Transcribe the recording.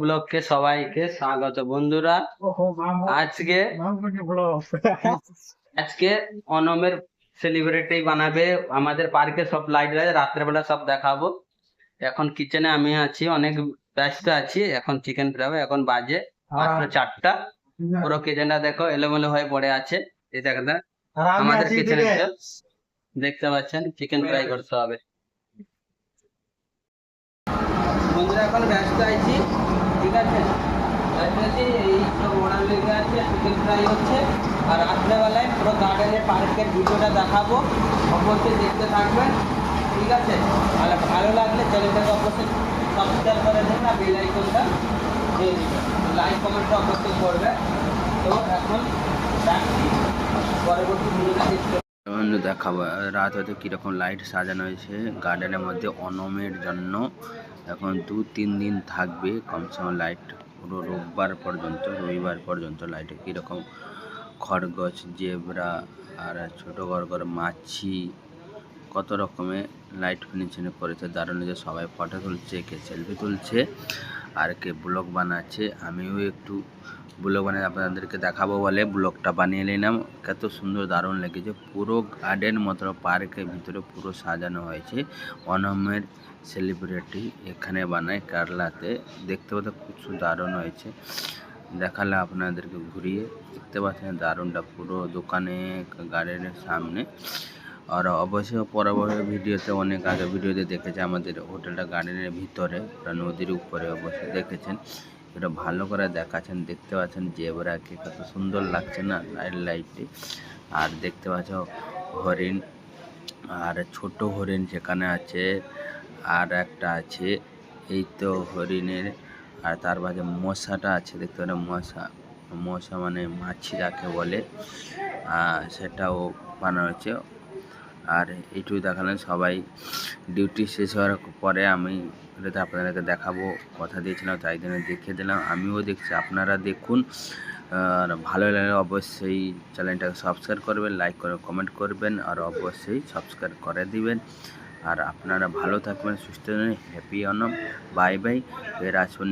ব্লগকে সবাইকে স্বাগত। বন্ধুরা আজকে আজকে অনমের সেলিব্রিটি বানাবে। আমাদের পার্কে সব লাইট আছে রাত্রেবেলা সব দেখাবো। এখন কিচেনে আমি আছি অনেক ব্যস্ত আছি। এখন চিকেন ফ্রাই এখন বাজে মাত্র চারটা। পুরো কিচেনটা দেখো এলোমেলো হয়ে পড়ে আছে। এই দেখো না, আমাদের কিচেনে দেখতে পাচ্ছেন চিকেন ফ্রাই করতে হবে। বন্ধুরা এখন ব্যস্ত আছি। ঠিক আছে এই সব অর্ডার লেগে আছে চিকেন ফ্রাই হচ্ছে। আর রাত্রেবেলায় পুরো গার্ডেনের পার্কের ভিডিওটা দেখাবো। অবশ্যই দেখতে থাকবেন। ঠিক আছে? আর ভালো লাগলে চ্যানেলটাকে অবশ্যই সাবস্ক্রাইব করে দেন আর বেল আইকনটা দিয়ে দিবেন লাইক কমেন্টটা অবশ্যই করবে তো এখন রাখছি পরবর্তী ভিডিওটা দেখতে যেমন দেখাবো। রাত হয়তো কীরকম লাইট সাজানো হয়েছে। গার্ডেনের মধ্যে অনমের জন্য এখন দু তিন দিন থাকবে। কমসে কম লাইট পুরো রোববার পর্যন্ত, রবিবার পর্যন্ত লাইটে কীরকম খরগোশ, জেবরা আর ছোটো গড়গড়, মাছি, কত রকমের লাইট ফিনিশিং করেছে দারুণ যে সবাই ফটো তুলছে, কে সেলফি তুলছে, আর কে ব্লগ বানাচ্ছে। আমিও একটু ব্লগ বানিয়ে আপনাদেরকে দেখাবো বলে ব্লগটা বানিয়ে নিলাম। কত সুন্দর দারুণ লেগেছে। পুরো গার্ডেন মতো পার্কের ভিতরে পুরো সাজানো হয়েছে। অনমের সেলিব্রিটি এখানে বানায় কেরলাতে। দেখতে পাতে খুব দারুণ হয়েছে। দেখালে আপনাদেরকে ঘুরিয়ে। দেখতে পাচ্ছেন দারুণটা পুরো দোকানে গার্ডেনের সামনে। আর অবশ্যই পরবর্তী ভিডিওতে, অনেক আগে ভিডিওতে দেখেছে আমাদের হোটেলটা গার্ডেনের ভিতরে নদীর উপরে অবশ্যই দেখেছেন। এটা ভালো করে দেখাচ্ছেন, দেখতে পাচ্ছেন জেবরাকে কত সুন্দর লাগছে না লাইট লাইটে আর দেখতে পাচ্ছ হরিণ, আর ছোট হরিণ যেখানে আছে, আর একটা আছে, এই তো হরিণের, আর তার বাদে মশাটা আছে, দেখতে পারেন মশা মশা মানে মাছি যাকে বলে সেটাও বানানো হয়েছে। আর এইটুকু দেখালেন সবাই ডিউটি শেষ হওয়ার পরে আমি এটাতে আপনাদেরকে দেখাবো, কথা দিয়েছিলাম, তাই জন্য দেখিয়ে দিলাম। আমিও দেখছি, আপনারা দেখুন। আর ভালো লাগলে অবশ্যই চ্যানেলটাকে সাবস্ক্রাইব করবেন লাইক করে কমেন্ট করবেন, আর অবশ্যই সাবস্ক্রাইব করে দিবেন। আর আপনারা ভালো থাকবেন, সুস্থ হ্যাপি অনম বাই বাই ফের আসুন